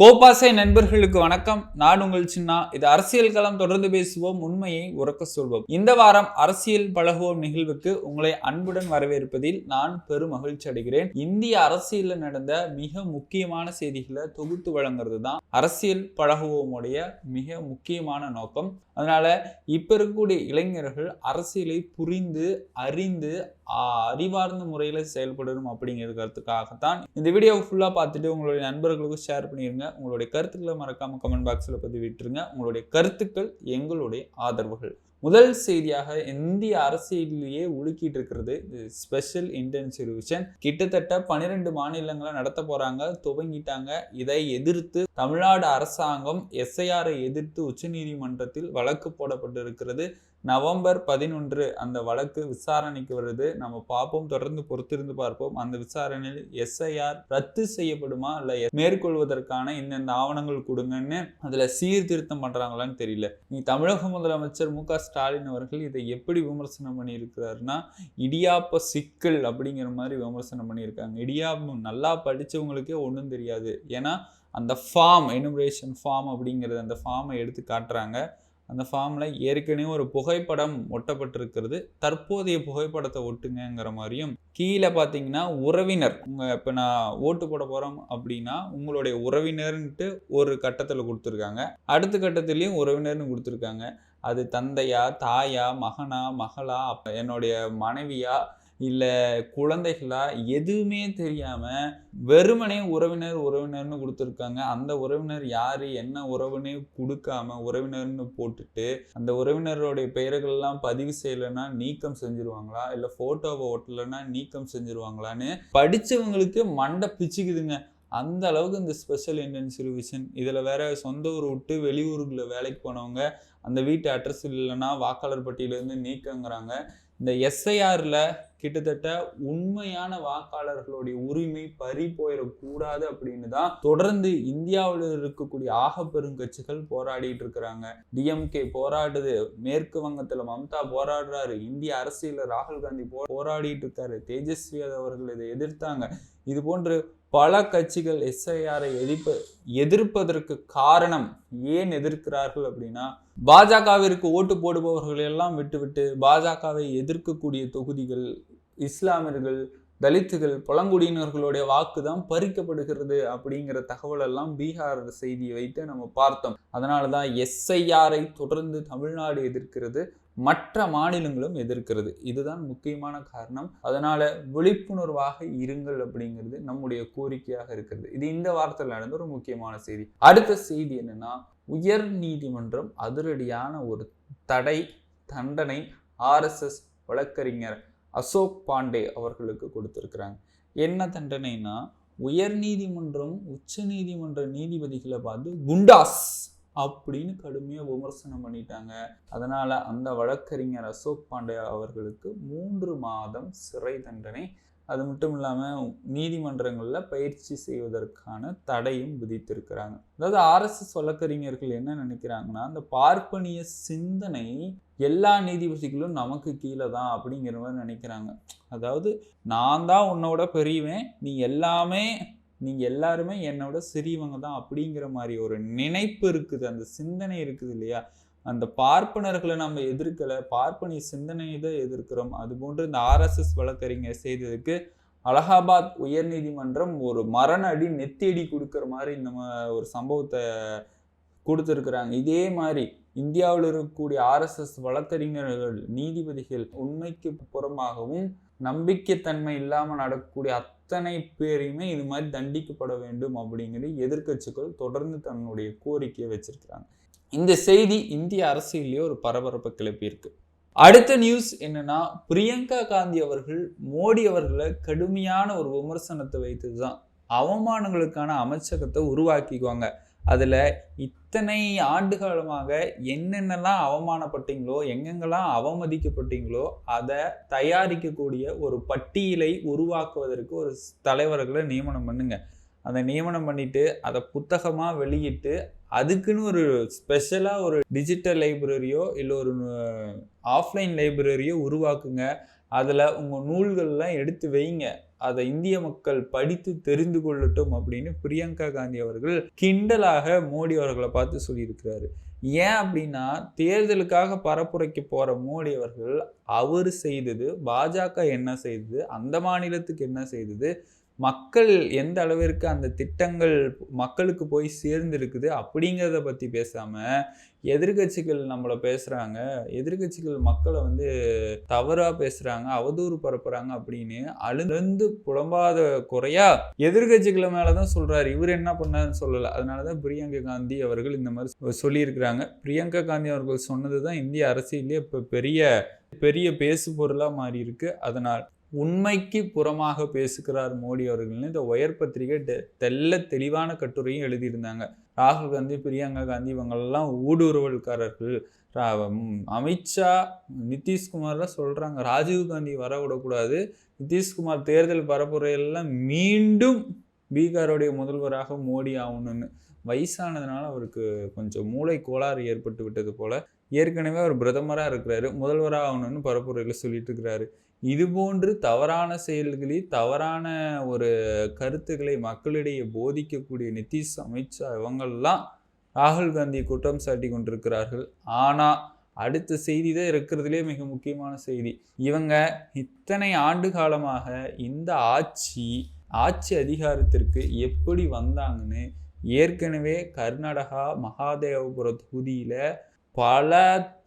கோபாசை நண்பர்களுக்கு வணக்கம். நான் உங்கள் சின்னா. இது அரசியல் களம் தொடர்ந்து பேசுவோம். உண்மையை உறக்க சொல்வோம். இந்த வாரம் அரசியல் பழகுவோம் நிகழ்வுக்கு உங்களை அன்புடன் வரவேற்பதில் நான் பெரும் மகிழ்ச்சி அடைகிறேன். இந்திய அரசியலில் நடந்த மிக முக்கியமான செய்திகளை தொகுத்து வழங்குறது தான் அரசியல் பழகுவோமுடைய மிக முக்கியமான நோக்கம். அதனால இப்ப இருக்கக்கூடிய இளைஞர்கள் அரசியலை புரிந்து அறிந்து அறிவார்ந்த முறையில் செயல்படணும் அப்படிங்கிறதுக்காகத்தான் இந்த வீடியோவை ஃபுல்லாக பார்த்துட்டு உங்களுடைய நண்பர்களுக்கும் ஷேர் பண்ணிடுங்க உங்களுடைய கருத்துக்களை மறக்காமல் கமெண்ட் பாக்ஸில் பதிவிட்டுருங்க உங்களுடைய கருத்துக்கள் எங்களுடைய ஆதரவுகள். முதல் செய்தியாக இந்திய அரசியலிலேயே உலுக்கிட்டு இருக்கிறது ஸ்பெஷல் இன்டென்சிவ் ரிவிஷன் கிட்டத்தட்ட பன்னிரெண்டு மாநிலங்களை நடத்த போறாங்க துவங்கிட்டாங்க. இதை எதிர்த்து தமிழ்நாடு அரசாங்கம் எஸ்ஐஆரை எதிர்த்து உச்சநீதிமன்றத்தில் வழக்கு போடப்பட்டிருக்கிறது. நவம்பர் பதினொன்று அந்த வழக்கு விசாரணைக்கு வருது. நம்ம பார்ப்போம் தொடர்ந்து பொறுத்திருந்து பார்ப்போம். அந்த விசாரணையில் எஸ்ஐஆர் ரத்து செய்யப்படுமா? இல்ல மேற்கொள்வதற்கான இந்தந்த ஆவணங்கள் கொடுங்கன்னு அதுல சீர்திருத்தம் பண்றாங்களான்னு தெரியல. நீ தமிழக முதலமைச்சர் மு க ஸ்டாலின் அவர்கள் இதை எப்படி விமர்சனம் பண்ணியிருக்கிறாருன்னா இடியாப்ப சிக்கல் அப்படிங்கிற மாதிரி விமர்சனம் பண்ணியிருக்காங்க. இடியாப்பம் நல்லா படிச்சவங்களுக்கே ஒன்றும் தெரியாது. ஏன்னா அந்த ஃபார்ம் எனுமரேஷன் ஃபார்ம் அப்படிங்கிறது அந்த ஃபார்மை எடுத்து காட்டுறாங்க. அந்த ஃபார்மில் ஏற்கனவே ஒரு புகைப்படம் ஒட்டப்பட்டிருக்கிறது. தற்போதைய புகைப்படத்தை ஒட்டுங்கிற மாதிரியும் கீழே பார்த்தீங்கன்னா உறவினர். உங்கள் இப்போ நான் ஓட்டு போட போகிறோம் அப்படின்னா உங்களுடைய உறவினர்ன்ட்டு ஒரு கட்டத்தில் கொடுத்துருக்காங்க. அடுத்த கட்டத்துலேயும் உறவினர்னு கொடுத்துருக்காங்க. அது தந்தையா தாயா மகனா மகளா அப்போ என்னுடைய மனைவியா இல்லை குழந்தைகளா எதுவுமே தெரியாமல் வெறுமனே உறவினர் உறவினர்னு கொடுத்துருக்காங்க. அந்த உறவினர் யார்? என்ன உறவுனே கொடுக்காம உறவினர்னு போட்டுட்டு அந்த உறவினருடைய பெயர்கள்லாம் பதிவு செய்யலைன்னா நீக்கம் செஞ்சுருவாங்களா? இல்லை ஃபோட்டோவை ஒட்டலைன்னா நீக்கம் செஞ்சுருவாங்களான்னு படித்தவங்களுக்கு மண்டை பிச்சுக்குதுங்க. அந்த அளவுக்கு இந்த ஸ்பெஷல் இன்டென்சிவ் ரிவிஷன் இதில் வேற சொந்த ஊர் விட்டு வெளியூருக்குள்ள வேலைக்கு போனவங்க அந்த வீட்டு அட்ரஸ் இல்லைன்னா வாக்காளர் பட்டியலேருந்து நீக்கங்கிறாங்க. இந்த எஸ்ஐஆரில் கிட்டத்தட்ட உண்மையான வாக்காளர்களுடைய உரிமை பறி போயிடக்கூடாது அப்படின்னு தான் தொடர்ந்து இந்தியாவில் இருக்கக்கூடிய ஆக பெருங்கட்சிகள் போராடிட்டு இருக்கிறாங்க. டிஎம்கே போராடுது மேற்கு வங்கத்தில் மம்தா போராடுறாரு இந்திய அரசியலில் ராகுல் காந்தி போ போராடிட்டு இருக்காரு தேஜஸ்வி அவர்கள் இதை எதிர்த்தாங்க. இது போன்று பல கட்சிகள் எஸ்ஐஆரை எதிர்ப்ப எதிர்ப்பதற்கு காரணம் ஏன் எதிர்க்கிறார்கள் அப்படின்னா பாஜகவிற்கு ஓட்டு போடுபவர்கள் எல்லாம் விட்டுவிட்டு பாஜகவை எதிர்க்கக்கூடிய தொகுதிகள் இஸ்லாமியர்கள் தலித்துகள் பழங்குடியினர்களுடைய வாக்கு தான் பறிக்கப்படுகிறது அப்படிங்கிற தகவல் எல்லாம் பீகார் செய்தியை வைத்து நம்ம பார்த்தோம். அதனால தான் எஸ்ஐஆரை தொடர்ந்து தமிழ்நாடு எதிர்க்கிறது. மற்ற மாநிலங்களும் எதிர்க்கிறது. இதுதான் முக்கியமான காரணம். அதனால விழிப்புணர்வாக இருங்கள் அப்படிங்கிறது நம்முடைய கோரிக்கையாக இருக்கிறது. இது இந்த வாரத்தில் நடந்த ஒரு முக்கியமான செய்தி. அடுத்த செய்தி என்னன்னா உயர் நீதிமன்றம் அதிரடியான ஒரு தடை தண்டனை ஆர்எஸ்எஸ் வழக்கறிஞர் அசோக் பாண்டே அவர்களுக்கு கொடுத்திருக்கிறாங்க. என்ன தண்டனைனா உயர் நீதிமன்றம் உச்ச நீதிமன்ற நீதிபதிகளை பார்த்து குண்டாஸ் அப்படின்னு கடுமையாக விமர்சனம் பண்ணிட்டாங்க. அதனால் அந்த வழக்கறிஞர் அசோக் பாண்டே அவர்களுக்கு மூன்று மாதம் சிறை தண்டனை. அது மட்டும் இல்லாமல் நீதிமன்றங்களில் பயிற்சி செய்வதற்கான தடையும் விதித்திருக்கிறாங்க. அதாவது ஆர்எஸ்எஸ் வழக்கறிஞர்கள் என்ன நினைக்கிறாங்கன்னா அந்த பார்ப்பனிய சிந்தனை எல்லா நீதிபதிகளும் நமக்கு கீழே தான் அப்படிங்கிற மாதிரி நினைக்கிறாங்க. அதாவது நான் தான் உன்னோட பெரியவேன் நீ எல்லாமே நீங்கள் எல்லாருமே என்னோட சிறியவங்க தான் அப்படிங்கிற மாதிரி ஒரு நினைப்பு இருக்குது. அந்த சிந்தனை இருக்குது இல்லையா? அந்த பார்ப்பனர்களை நம்ம எதிர்க்கலை. பார்ப்பனிய சிந்தனையை தான் எதிர்க்கிறோம். அது போன்று இந்த ஆர்எஸ்எஸ் வழக்கறிஞர் செய்ததுக்கு அலகாபாத் உயர்நீதிமன்றம் ஒரு மரண அடி நெத்தியடி கொடுக்குற மாதிரி இந்த ஒரு சம்பவத்தை கொடுத்துருக்குறாங்க. இதே மாதிரி இந்தியாவில் இருக்கக்கூடிய ஆர்எஸ்எஸ் வழக்கறிஞர்கள் நீதிபதிகள் உண்மைக்கு புறமாகவும் நம்பிக்கைத்தன்மை இல்லாமல் நடக்கக்கூடிய அத்தனை பேரையுமே இது மாதிரி தண்டிக்கப்பட வேண்டும் அப்படிங்கிறது எதிர்க்கட்சிகள் தொடர்ந்து தன்னுடைய கோரிக்கையை வச்சிருக்கிறாங்க. இந்த செய்தி இந்திய அரசியலேயே ஒரு பரபரப்பை கிளப்பியிருக்கு அடுத்த நியூஸ் என்னன்னா பிரியங்கா காந்தி அவர்கள் மோடி அவர்களை கடுமையான ஒரு விமர்சனத்தை வைத்தது தான் அவமானங்களுக்கான அமைச்சகத்தை உருவாக்கிக்குவாங்க. அதில் இத்தனை ஆண்டு காலமாக என்னென்னலாம் அவமானப்பட்டீங்களோ எங்கெங்கெல்லாம் அவமதிக்கப்பட்டீங்களோ அதை தயாரிக்கக்கூடிய ஒரு பட்டியலை உருவாக்குவதற்கு ஒரு ஸ்- தலைவர்களை நியமனம் பண்ணுங்க. அதை நியமனம் பண்ணிட்டு அதை புத்தகமாக வெளியிட்டு அதுக்குன்னு ஒரு ஸ்பெஷலாக ஒரு டிஜிட்டல் லைப்ரரியோ இல்லை ஒரு ஆஃப்லைன் லைப்ரரியோ உருவாக்குங்க. அதில் உங்கள் நூல்கள்லாம் எடுத்து வைங்க. அதை இந்திய மக்கள் படித்து தெரிந்து கொள்ளட்டும் அப்படின்னு பிரியங்கா காந்தி அவர்கள் கிண்டலாக மோடி அவர்களை பார்த்து சொல்லியிருக்கிறாரு. ஏன் அப்படின்னா தேர்தலுக்காக பரப்புரைக்கு போற மோடி அவர்கள் அவர் செய்தது பாஜக என்ன செய்தது அந்த மாநிலத்துக்கு என்ன செய்தது மக்கள் எந்த அளவிற்கு அந்த திட்டங்கள் மக்களுக்கு போய் சேர்ந்திருக்குது அப்படிங்கிறத பற்றி பேசாமல் எதிர்கட்சிகள் நம்மளை பேசுகிறாங்க எதிர்கட்சிகள் மக்களை வந்து தவறாக பேசுகிறாங்க அவதூறு பரப்புகிறாங்க அப்படின்னு அழுந்து புலம்பாத குறையா எதிர்கட்சிகளை மேலே தான் சொல்கிறாரு இவர் என்ன பண்ணாருன்னு சொல்லலை. அதனால தான் பிரியங்கா காந்தி அவர்கள் இந்த மாதிரி சொல்லியிருக்கிறாங்க. பிரியங்கா காந்தி அவர்கள் சொன்னது தான் இந்திய அரசியலே இப்போ பெரிய பெரிய பேசு பொருளாக மாறி இருக்கு அதனால் உண்மைக்கு புறமாக பேசுகிறார் மோடி அவர்கள்னு இந்த ஒயர் பத்திரிகை தெல்ல தெளிவான கட்டுரையும் எழுதியிருந்தாங்க. ராகுல் காந்தி பிரியங்கா காந்தி இவங்கெல்லாம் ஊடுருவல்காரர்கள். அமித்ஷா நிதிஷ்குமார்லாம் சொல்கிறாங்க ராஜீவ் காந்தி வர விடக்கூடாது. நிதிஷ்குமார் தேர்தல் பரப்புரையெல்லாம் மீண்டும் பீகாருடைய முதல்வராக மோடி ஆகணும்னு. வயசானதுனால அவருக்கு கொஞ்சம் மூளை கோளாறு ஏற்பட்டு விட்டது போல. ஏற்கனவே அவர் பிரதமராக இருக்கிறாரு. முதல்வராக ஆகணும்னு பரப்புரையில் சொல்லிட்டு இருக்கிறாரு. இதுபோன்று தவறான செயல்களில் தவறான ஒரு கருத்துக்களை மக்களிடையே போதிக்கக்கூடிய நிதிஷ் அமித்ஷா இவங்கள்லாம் ராகுல் காந்தி குற்றம் சாட்டி கொண்டிருக்கிறார்கள். ஆனால் அடுத்த செய்தி தான் இருக்கிறதுலே மிக முக்கியமான செய்தி. இவங்க இத்தனை ஆண்டு காலமாக இந்த ஆட்சி ஆட்சி அதிகாரத்திற்கு எப்படி வந்தாங்கன்னு ஏற்கனவே கர்நாடகா மகாதேவபுர தொகுதியில் பல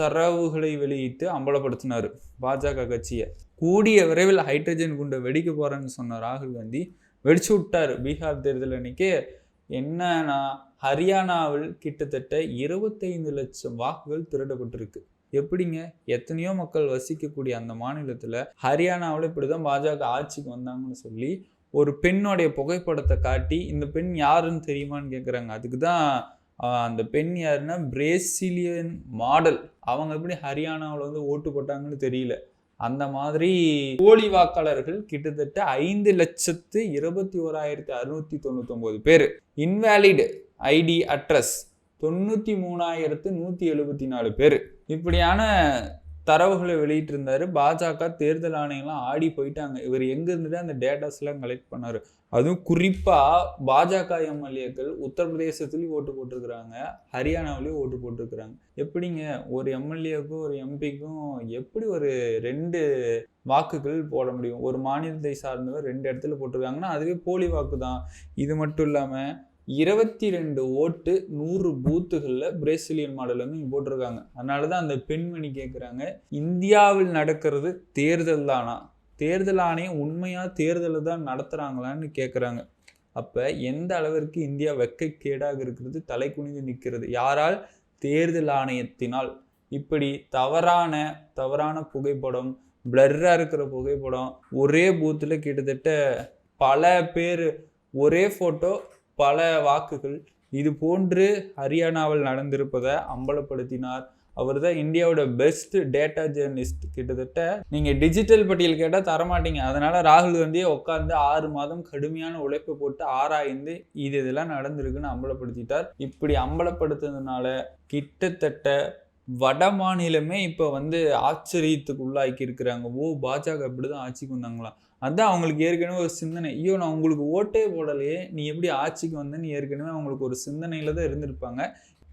தரவுகளை வெளியிட்டு அம்பலப்படுத்தினார் பாஜக கட்சியை. கூடிய விரைவில் ஹைட்ரஜன் குண்டை வெடிக்க போகிறேன்னு சொன்ன ராகுல் காந்தி வெடிச்சு விட்டார். பீகார் தேர்தல் அன்னைக்கு என்னன்னா ஹரியானாவில் கிட்டத்தட்ட இருபத்தைந்து லட்சம் வாக்குகள் திருடப்பட்டிருக்கு எப்படிங்க? எத்தனையோ மக்கள் வசிக்கக்கூடிய அந்த மாநிலத்தில் ஹரியானாவில் இப்படி தான் பாஜக ஆட்சிக்கு வந்தாங்கன்னு சொல்லி ஒரு பெண்ணுடைய புகைப்படத்தை காட்டி இந்த பெண் யாருன்னு தெரியுமான்னு கேட்குறாங்க அதுக்கு தான் அந்த பெண் யாருன்னா பிரேசிலியன் மாடல். அவங்க எப்படி ஹரியானாவில் வந்து ஓட்டு போட்டாங்கன்னு தெரியல. அந்த மாதிரி போலி வாக்காளர்கள் கிட்டத்தட்ட ஐந்து லட்சத்து இருபத்தி ஓராயிரத்தி அறுநூத்தி தொண்ணூத்தி பேர். இன்வேலிட் ஐடி அட்ரஸ் தொண்ணூத்தி மூணாயிரத்து நூத்தி எழுபத்தி நாலு பேர். இப்படியான தரவுகளை வெளியிட்டிருந்தாரு. பாஜக தேர்தல் ஆணையம்லாம் ஆடி போயிட்டாங்க. இவர் எங்க இருந்துட்டு அந்த டேட்டாஸ்லாம் கலெக்ட் பண்ணார். அதுவும் குறிப்பாக பாஜக எம்எல்ஏக்கள் உத்தரப்பிரதேசத்துலேயும் ஓட்டு போட்டிருக்கிறாங்க. ஹரியானாவிலையும் ஓட்டு போட்டிருக்கிறாங்க. எப்படிங்க ஒரு எம்எல்ஏக்கும் ஒரு எம்பிக்கும் எப்படி ஒரு ரெண்டு வாக்குகள் போட முடியும்? ஒரு மாநிலத்தை சார்ந்தவர் ரெண்டு இடத்துல போட்டிருக்காங்கன்னா அதுவே போலி வாக்கு தான் இது மட்டும் இல்லாமல் இருபத்தி ரெண்டு ஓட்டு நூறு பூத்துகளில் பிரேசிலியன் மாடல் வந்து இங்கே போட்டிருக்காங்க. அதனால தான் அந்த பெண்மணி கேட்குறாங்க இந்தியாவில் நடக்கிறது தேர்தல் தானா? தேர்தல் ஆணையம் உண்மையாக தேர்தலை தான் நடத்துகிறாங்களான்னு கேட்குறாங்க அப்போ எந்த அளவிற்கு இந்தியா வெக்கைக்கேடாக இருக்கிறது தலை குனிந்து நிற்கிறது? யாரால்? தேர்தல் ஆணையத்தினால். இப்படி தவறான தவறான புகைப்படம் பிளர்ராக இருக்கிற புகைப்படம் ஒரே பூத்தில் கிட்டத்தட்ட பல பேர் ஒரே ஃபோட்டோ பல வாக்குகள். இது போன்று ஹரியானாவில் நடந்திருப்பதை அம்பலப்படுத்தினார். அவர் தான் இந்தியாவோட பெஸ்ட் டேட்டா ஜேர்னலிஸ்ட் கிட்டத்தட்ட நீங்கள் டிஜிட்டல் பட்டியல் கேட்டால் தரமாட்டீங்க. அதனால் ராகுல் காந்தியை உட்காந்து ஆறு மாதம் கடுமையான உழைப்பு போட்டு ஆராய்ந்து இது இதெல்லாம் நடந்திருக்குன்னு அம்பலப்படுத்திட்டார். இப்படி அம்பலப்படுத்துறதுனால கிட்டத்தட்ட வட மாநிலமே இப்போ வந்து ஆச்சரியத்துக்கு உள்ளாக்கி இருக்கிறாங்க ஓ பாஜக இப்படிதான் ஆட்சிக்கு வந்தாங்களா அதுதான் அவங்களுக்கு ஏற்கனவே ஒரு சிந்தனை. ஐயோ நான் உங்களுக்கு ஓட்டே போடலையே. நீ எப்படி ஆட்சிக்கு வந்தேன்னு ஏற்கனவே அவங்களுக்கு ஒரு சிந்தனையில தான் இருந்திருப்பாங்க.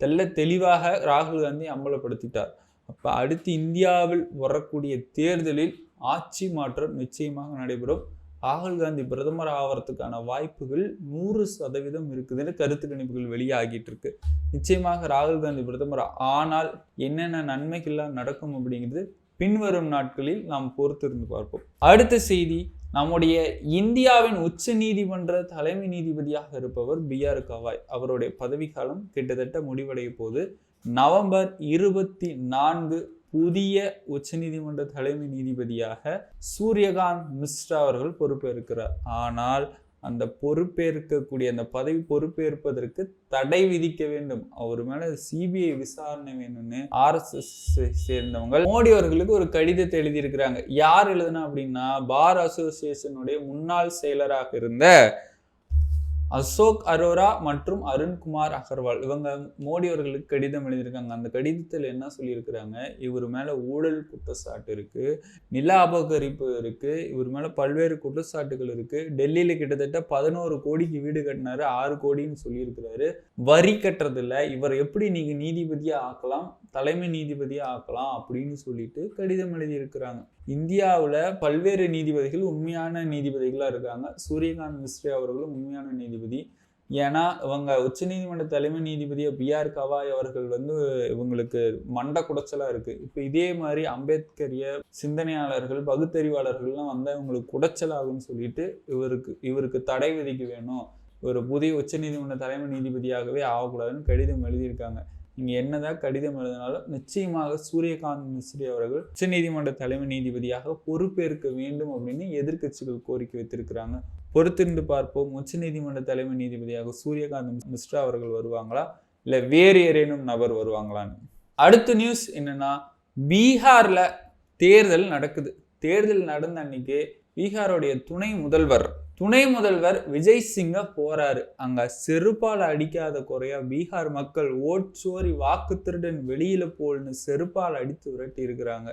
தெல்ல தெளிவாக ராகுல் காந்தி அம்பலப்படுத்திட்டார். அப்போ அடுத்து இந்தியாவில் வரக்கூடிய தேர்தலில் ஆட்சி மாற்றம் நிச்சயமாக நடைபெறும். ராகுல் காந்தி பிரதமர் ஆவறதுக்கான வாய்ப்புகள் நூறு சதவீதம் இருக்குதுன்னு கருத்து கணிப்புகள் வெளியாகிட்டு இருக்கு. நிச்சயமாக ராகுல் காந்தி பிரதமர் ஆனால் என்னென்ன நன்மைகள்லாம் நடக்கும் அப்படிங்கிறது பின்வரும் நாட்களில் நாம் பொறுத்திருந்து பார்ப்போம். அடுத்த செய்தி நம்முடைய இந்தியாவின் உச்ச நீதிமன்ற தலைமை நீதிபதியாக இருப்பவர் பி ஆர் கவாய். அவருடைய பதவிக்காலம் கிட்டத்தட்ட முடிவடைய போது நவம்பர் இருபத்தி நான்கு புதிய உச்சநீதிமன்ற தலைமை நீதிபதியாக சூரியகாந்த் மிஸ்ரா அவர்கள் பொறுப்பேற்கிறார். ஆனால் அந்த பொறுப்பேற்கக்கூடிய அந்த பதவி பொறுப்பேற்பதற்கு தடை விதிக்க வேண்டும். அவர் மேல சிபிஐ விசாரணை வேணும்னு ஆர்எஸ்எஸ் சேர்ந்தவங்க மோடி அவர்களுக்கு ஒரு கடிதத்தை எழுதியிருக்கிறாங்க. யார் எழுதுனா அப்படின்னா பார் அசோசியேஷனுடைய முன்னாள் செயலராக இருந்த அசோக் அரோரா மற்றும் அருண்குமார் அகர்வால். இவங்க மோடி அவர்களுக்கு கடிதம் எழுதியிருக்காங்க. அந்த கடிதத்தில் என்ன சொல்லியிருக்கிறாங்க? இவர் மேலே ஊழல் குற்றச்சாட்டு இருக்குது நில அபகரிப்பு இருக்குது இவர் மேலே பல்வேறு குற்றச்சாட்டுகள் இருக்குது டெல்லியில் கிட்டத்தட்ட பதினோரு கோடிக்கு வீடு கட்டினாரு. ஆறு கோடின்னு சொல்லியிருக்கிறாரு. வரி கட்டுறதில்ல. இவர் எப்படி நீங்கள் நீதிபதியாக ஆக்கலாம்? தலைமை நீதிபதியாக ஆக்கலாம்? அப்படின்னு சொல்லிட்டு கடிதம் எழுதியிருக்கிறாங்க. இந்தியாவில் பல்வேறு நீதிபதிகள் உண்மையான நீதிபதிகளாக இருக்காங்க. சூரியகாந்த் மிஸ்ரி அவர்களும் உண்மையான நீதிபதி. ஏன்னா இவங்க உச்சநீதிமன்ற தலைமை நீதிபதியா பிஆர் கவாய் அவர்கள் வந்து இவங்களுக்கு மண்ட குடைச்சலாக இருக்குது இப்போ இதே மாதிரி அம்பேத்கரிய சிந்தனையாளர்கள் பகுத்தறிவாளர்கள்லாம் வந்தால் இவங்களுக்கு குடைச்சல் ஆகும்னு சொல்லிட்டு இவருக்கு இவருக்கு தடை விதிக்க வேணும். ஒரு புதிய உச்சநீதிமன்ற தலைமை நீதிபதியாகவே ஆகக்கூடாதுன்னு கடிதம் எழுதியிருக்காங்க. நீங்கள் என்னதான் கடிதம் எழுதினாலும் நிச்சயமாக சூரியகாந்த் மிஸ்ரி அவர்கள் உச்ச நீதிமன்ற தலைமை நீதிபதியாக பொறுப்பேற்க வேண்டும் அப்படின்னு எதிர்க்கட்சிகள் கோரிக்கை வைத்திருக்கிறாங்க. பொறுத்திருந்து பார்ப்போம். உச்ச நீதிமன்ற தலைமை நீதிபதியாக சூரியகாந்த் மிஸ்ரா அவர்கள் வருவாங்களா? இல்லை வேறு ஏதேனும் நபர் வருவாங்களான்னு. அடுத்த நியூஸ் என்னன்னா பீகார்ல தேர்தல் நடக்குது. தேர்தல் நடந்த அன்னைக்கு பீகாரோடைய துணை முதல்வர் துணை முதல்வர் விஜய் சிங்க போறாரு. அங்க செருப்பால் அடிக்காத குறையா பீகார் மக்கள் ஓட்சோரி வாக்கு திருடன் வெளியில போல்னு செருப்பால் அடித்து விரட்டி இருக்கிறாங்க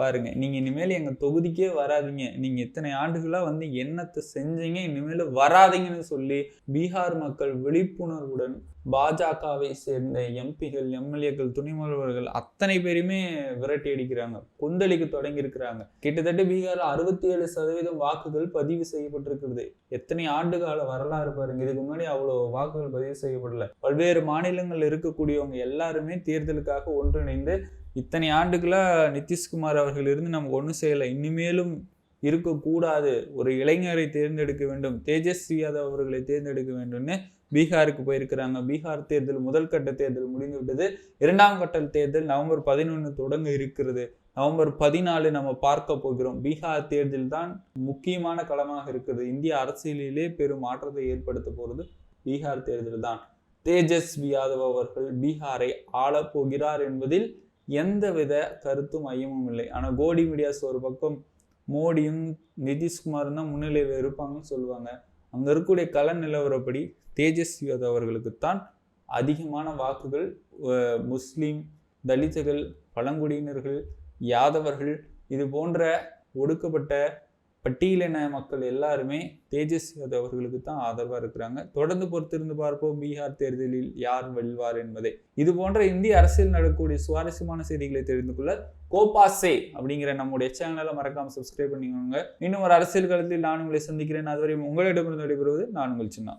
பாருங்க நீங்க இனிமேல் எங்க தொகுதிக்கே வராதீங்க. நீங்க இத்தனை ஆண்டுகளா வந்து என்னத்தை செஞ்சீங்க இனிமேல் வராதீங்கன்னு சொல்லி பீகார் மக்கள் விழிப்புணர்வுடன் பாஜகவை சேர்ந்த எம்பிகள் எம்எல்ஏக்கள் துணை முதல்வர்கள் அத்தனை பேருமே விரட்டி அடிக்கிறாங்க கொந்தளிக்க தொடங்கி இருக்கிறாங்க கிட்டத்தட்ட பீகார்ல அறுபத்தி ஏழு சதவீதம் வாக்குகள் பதிவு செய்யப்பட்டிருக்கிறது. எத்தனை ஆண்டு கால வரலாறு பாருங்க இதுக்கு முன்னாடி அவ்வளவு வாக்குகள் பதிவு செய்யப்படல. பல்வேறு மாநிலங்கள் இருக்கக்கூடியவங்க எல்லாருமே தேர்தலுக்காக ஒன்றிணைந்து இத்தனை ஆண்டுகளாக நிதிஷ்குமார் அவர்கள் இருந்து நம்ம ஒன்றும் செய்யலை. இனிமேலும் இருக்கக்கூடாது. ஒரு இளைஞரை தேர்ந்தெடுக்க வேண்டும். தேஜஸ்வி யாதவ் அவர்களை தேர்ந்தெடுக்க வேண்டும்னு பீகாருக்கு போயிருக்கிறாங்க. பீகார் தேர்தல் முதல் கட்ட தேர்தல் முடிந்து விட்டது இரண்டாம் கட்ட தேர்தல் நவம்பர் பதினொன்று தொடங்க இருக்கிறது. நவம்பர் பதினாலு நம்ம பார்க்க போகிறோம். பீகார் தேர்தல் தான் முக்கியமான களமாக இருக்கிறது. இந்திய அரசியலிலே பெரும் மாற்றத்தை ஏற்படுத்த போகிறது பீகார் தேர்தல் தான். தேஜஸ்வி யாதவ் அவர்கள் பீகாரை ஆளப் போகிறார் என்பதில் எந்தவித கருத்தும் ஐயமும் இல்லை. ஆனால் கோடி மீடியாஸ் ஒரு பக்கம் மோடியும் நிதிஷ்குமாரும் தான் முன்னிலையில் இருப்பாங்கன்னு சொல்லுவாங்க. அங்கே இருக்கக்கூடிய கல நிலவரப்படி தேஜஸ்வி யாதவ் அவர்களுக்குத்தான் அதிகமான வாக்குகள் முஸ்லீம் தலித்துகள் பழங்குடியினர்கள் யாதவர்கள் இது போன்ற ஒடுக்கப்பட்ட பட்டியலின மக்கள் எல்லாருமே தேஜஸ்வி யாதவ் அவர்களுக்கு தான் ஆதரவாக இருக்கிறாங்க. தொடர்ந்து பொறுத்திருந்து பார்ப்போம். பீகார் தேர்தலில் யார் வெல்வார் என்பதை. இது போன்ற இந்திய அரசியல் நடக்கக்கூடிய சுவாரஸ்யமான செய்திகளை தெரிந்து கொள்ள கோபாசே அப்படிங்கிற நம்முடைய சேனலை மறக்காம சப்ஸ்கிரைப் பண்ணிக்கோங்க. இன்னும் ஒரு அரசியல் காலத்தில் நான் உங்களை சந்திக்கிறேன். அதுவரை உங்களிடமிருந்து நடைபெறுவது நான் உங்கள் சின்ன.